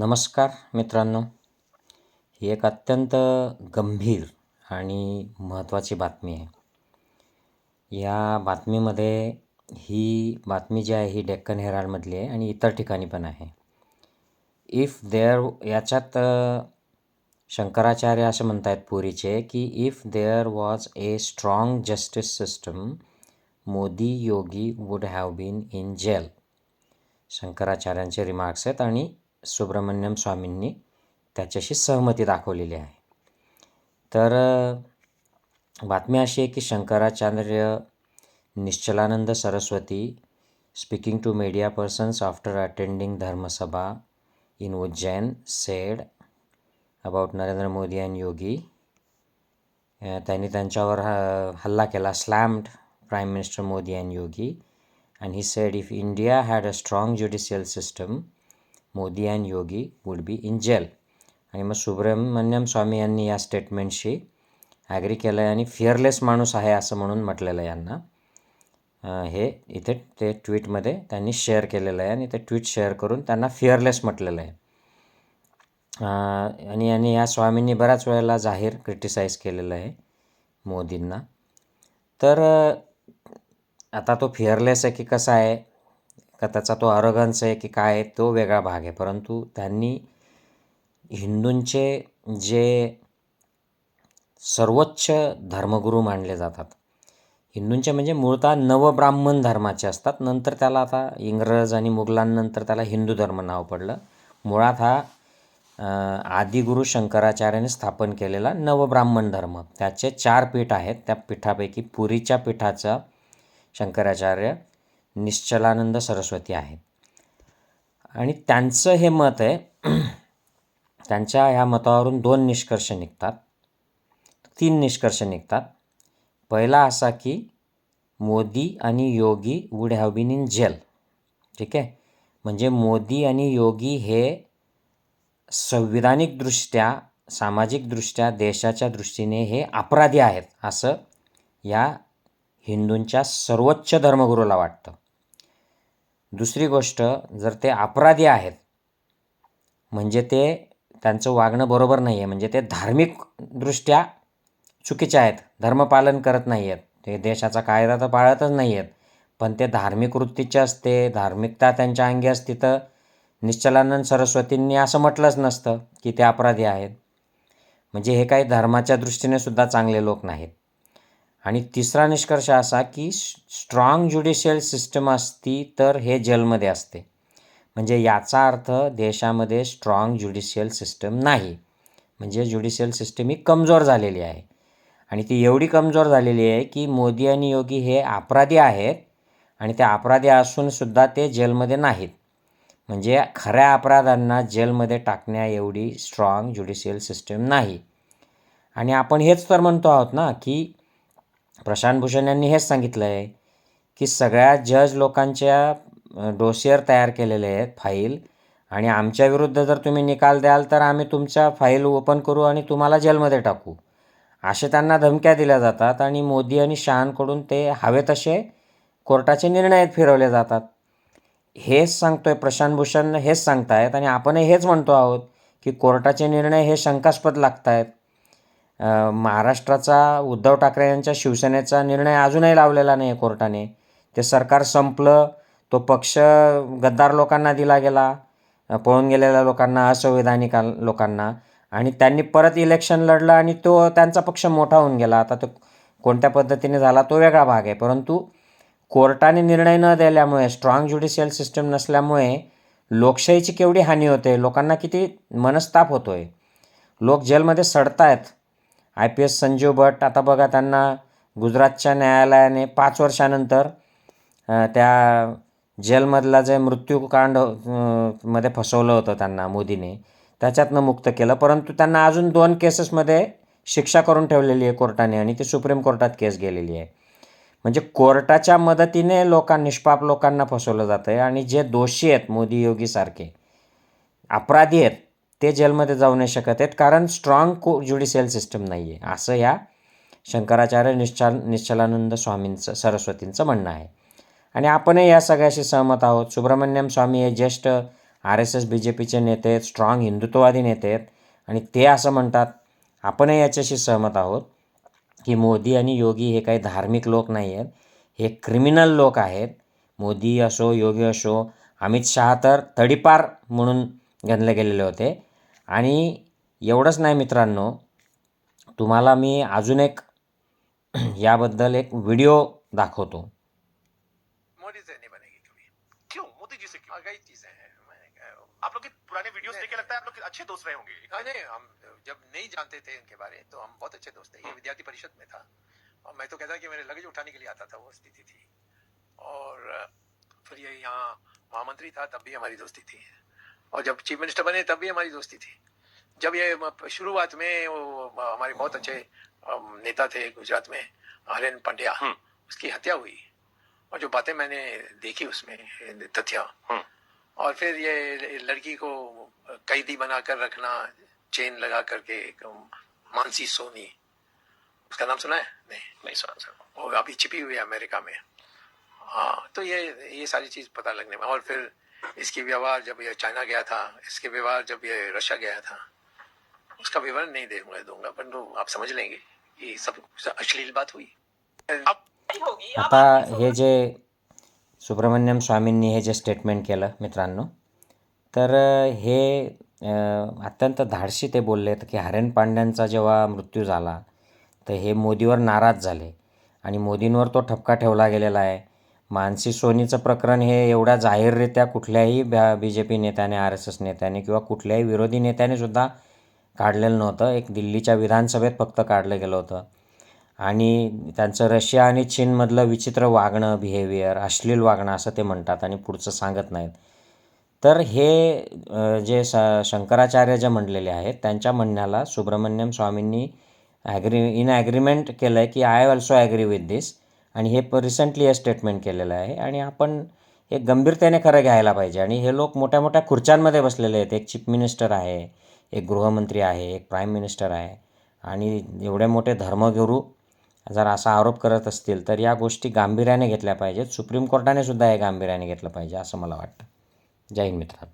नमस्कार मित्रांनो. ही एक अत्यंत गंभीर आणि महत्त्वाची बातमी आहे. या बातमीमध्ये ही बातमी जी आहे ही डेक्कन हेराल्डमधली आहे आणि इतर ठिकाणी पण आहे. इफ देअर याच्यात शंकराचार्य असं म्हणत आहेत पुरीचे की if there was a strong justice system Modi Yogi would have been in jail शंकराचार्यांचे remarks आहेत आणि सुब्रमण्यम स्वामींनी त्याच्याशी सहमती दाखवलेली आहे. तर बातमी अशी आहे की Shankaracharya Nischalanand Saraswati speaking to media persons after attending धर्मसभा in Ujjain said about Narendra Modi and Yogi. त्यांनी त्यांच्यावर ह- हल्ला केला slammed prime minister Modi and Yogi. And he said if India had a strong judicial system Modi and Yogi would be in jail. आणि मग सुब्रमण्यम स्वामी यांनी या स्टेटमेंटशी agree केलं आहे आणि फिअरलेस माणूस आहे असं म्हणून म्हटलेलं आहे यांना. हे इथे ते ट्विटमध्ये त्यांनी शेअर केलेलं आहे आणि ते ट्विट शेअर करून त्यांना फिअरलेस म्हटलेलं आहे. आणि यांनी या स्वामींनी बऱ्याच वेळेला जाहीर क्रिटिसाइज केलेलं आहे मोदींना. तर आता तो फिअरलेस आहे की कसा आहे? का त्याचा तो अरोगन्स आहे की काय आहे तो वेगळा भाग आहे. परंतु त्यांनी हिंदूंचे जे सर्वोच्च धर्मगुरू मानले जातात हिंदूंचे म्हणजे मूळतः नवब्राह्मण धर्माचे असतात. नंतर त्याला आता इंग्रज आणि मुघलांनंतर त्याला हिंदू धर्म नाव पडलं. मुळात हा आदिगुरू आदिगुरु शंकराचार्याने स्थापन केलेला नवब्राह्मण धर्म. त्याचे चार पीठ आहेत. त्या पीठापैकी पुरीच्या पीठाचा शंकराचार्य निश्चलानंद सरस्वती आहेत. आणि त्यांचं हे मत आहे त्यांच्या ह्या मतावरून दोन निष्कर्ष निघतात. तीन निष्कर्ष निघतात. पहिला असा की मोदी आणि Yogi would have been in jail ठीक आहे? म्हणजे मोदी आणि योगी हे संविधानिकदृष्ट्या सामाजिकदृष्ट्या देशाच्या दृष्टीने हे अपराधी आहेत असं या हिंदूंच्या सर्वोच्च धर्मगुरूला वाटतं. दुसरी गोष्ट जर ते अपराधी आहेत म्हणजे ते त्यांचं वागणं बरोबर नाही आहे म्हणजे ते धार्मिकदृष्ट्या चुकीचे आहेत धर्मपालन करत नाही आहेत ते देशाचा कायदा तर पाळतच नाही आहेत पण ते धार्मिक वृत्तीचे असते धार्मिकता त्यांच्या अंगी असते तर निश्चलानंद सरस्वतींनी असं म्हटलंच नसतं की ते अपराधी आहेत. म्हणजे हे काही धर्माच्या दृष्टीने सुद्धा चांगले लोक नाहीत. आणि तिसरा निष्कर्ष असा की स्ट्रॉंग ज्युडिशियल सिस्टम असती तर हे जेलमध्ये असते. म्हणजे याचा अर्थ देशामध्ये स्ट्रॉंग ज्युडिशियल सिस्टम नाही. म्हणजे ज्युडिशियल सिस्टम ही कमजोर झालेली आहे. आणि ती एवढी कमजोर झालेली आहे की मोदी आणि योगी हे अपराधी आहेत आणि ते अपराधी असूनसुद्धा ते जेलमध्ये नाहीत. म्हणजे खऱ्या अपराधांना जेलमध्ये टाकण्या एवढी स्ट्रॉंग ज्युडिशियल सिस्टम नाही. आणि आपण हेच तर म्हणतो आहोत ना की प्रशांत भूषण यांनी हेच सांगितलं आहे की सगळ्या जज लोकांच्या डोसियर तयार केलेले आहेत फाईल आणि आमच्या विरुद्ध जर तुम्ही निकाल द्याल तर आम्ही तुमच्या फाईल ओपन करू आणि तुम्हाला जेलमध्ये टाकू. असे त्यांना धमक्या दिल्या जातात आणि मोदी आणि शहांकडून ते हवे तसे कोर्टाचे निर्णय फिरवले जातात. हेच सांगतोय प्रशांत भूषण हेच सांगतायत आणि आपणही हेच म्हणतो आहोत की कोर्टाचे निर्णय हे शंकास्पद लागत आहेत महाराष्ट्राचा उद्धव ठाकरे यांच्या शिवसेनेचा निर्णय अजूनही लावलेला नाही आहे कोर्टाने. ते सरकार संपलं तो पक्ष गद्दार लोकांना दिला गेला पळून गेलेल्या लोकांना असंवैधानिक लोकांना. आणि त्यांनी परत इलेक्शन लढलं आणि तो त्यांचा पक्ष मोठा होऊन गेला. आता तो कोणत्या पद्धतीने झाला तो वेगळा भाग आहे. परंतु कोर्टाने निर्णय न दिल्यामुळे स्ट्रॉंग ज्युडिशियल सिस्टम नसल्यामुळे लोकशाहीची केवढी हानी होते लोकांना किती मनस्ताप होतो आहे लोक जेलमध्ये सडतायत I P S Sanjiv Bhatt आता बघा त्यांना गुजरातच्या न्यायालयाने पाच वर्षानंतर त्या जेलमधला जे मृत्यूकांडमध्ये फसवलं होतं त्यांना मोदीने त्याच्यातनं मुक्त केलं. परंतु त्यांना अजून दोन केसेसमध्ये शिक्षा करून ठेवलेली आहे कोर्टाने आणि ती सुप्रीम कोर्टात केस गेलेली आहे. म्हणजे कोर्टाच्या मदतीने लोकां निष्पाप लोकांना फसवलं जातं आहे आणि जे दोषी आहेत मोदी योगीसारखे अपराधी आहेत ते जेलमध्ये जाऊ नाही शकत आहेत कारण स्ट्रॉंग को ज्युडिशियल सिस्टम नाही आहे असं या शंकराचार्य निश्चल निश्चलानंद स्वामींचं सरस्वतींचं म्हणणं आहे. आणि आपणही या सगळ्याशी सहमत आहोत. सुब्रमण्यम स्वामी हे ज्येष्ठ R S S B J पीचे नेते आहेत स्ट्रॉंग हिंदुत्ववादी नेते आहेत. आणि ते असं म्हणतात आपणही याच्याशी सहमत आहोत की मोदी आणि योगी हे काही धार्मिक लोक नाही आहेत हे क्रिमिनल लोक आहेत. मोदी असो योगी असो अमित शहा तर तडीपार म्हणून गणले गेलेले होते. आणि एवढंच नाही मित्रांनो तुम्हाला मी अजून एक याबद्दल एक व्हिडिओ दाखवतो. मोदी से नहीं बनेगी कभी क्यों? मोदी जी से क्यों? कई चीजें मैंने कहा, आप लोग के पुराने वीडियोस देख के लगता है? आप लोग के अच्छे दोस्त रहे होंगे। हाँ, नहीं हम जब नहीं जानते थे इनके बारे तो हम बहुत अच्छे दोस्त थे। ये विद्यार्थी परिषद में था। और मैं तो कहता कि मेरे लगेज उठाने के लिए आता था वो स्थिति थी। और फिर ये यहाँ महामंत्री था तब भी हमारी दोस्ती थी। और जब चीफ मिनिस्टर बने तब भी हमारी दोस्ती थी। जब ये शुरुआत में वो हमारे बहुत अच्छे नेता थे गुजरात में हरेन पांड्या हम्म। उसकी हत्या हुई। और जो बातें मैंने देखी उसमें तथ्य। हम्म। और फिर ये लड़की को कैदी बनाकर रखना चेन लगा करके मानसी सोनी उसका नाम सुना है? नहीं। नहीं सुना सर वो अभी छिपी हुई है अमेरिका में। हाँ तो ये ये सारी चीज़ पता लगने में। और फिर इसकी व्यवहार जब ये चाइना गया था इसके व्यवहार जब ये रशिया गया था उसका विवरण नहीं दूंगा दूंगा पर तो आप समझ लेंगे कि सब अश्लील बात हुई। अब आता हे जे सुब्रमण्यम स्वामींनी हे जे स्टेटमेंट केलं मित्रांनो तर हे अत्यंत धाडशी ते बोलले की हरेन पांड्यांचा जेव्हा मृत्यू झाला तर हे मोदीवर नाराज झाले आणि मोदींवर तो ठपका ठेवला गेलेला आहे. मानसी सोनीचं प्रकरण हे एवढ्या जाहीररित्या कुठल्याही बी जे पी नेत्याने आर एस एस नेत्याने किंवा कुठल्याही विरोधी नेत्याने सुद्धा काढलेलं नव्हतं. एक दिल्लीच्या विधानसभेत फक्त काढलं गेलं होतं. आणि त्यांचं रशिया आणि चीनमधलं विचित्र वागणं बिहेवियर अश्लील वागणं असं ते म्हणतात आणि पुढचं सांगत नाहीत. तर हे जे स शंकराचार्य जे म्हणलेले आहेत त्यांच्या म्हणण्याला सुब्रमण्यम स्वामींनी ॲग्री इन ॲग्रीमेंट केलं आहे की I also agree with this आणि हे प रिसेंटली हे स्टेटमेंट केलेलं आहे. आणि आपण हे गंभीरतेने खरं घ्यायला पाहिजे. आणि हे लोक मोठ्या मोठ्या खुर्च्यांमध्ये बसलेले आहेत. एक चीफ मिनिस्टर आहे एक गृहमंत्री आहे एक प्राईम मिनिस्टर आहे. आणि एवढे मोठे धर्मगुरू जर असा आरोप करत असतील तर या गोष्टी गांभीर्याने घेतल्या पाहिजेत. सुप्रीम कोर्टाने सुद्धा हे गांभीर्याने घेतलं पाहिजे असं मला वाटतं. जय हिंद मित्रांनो.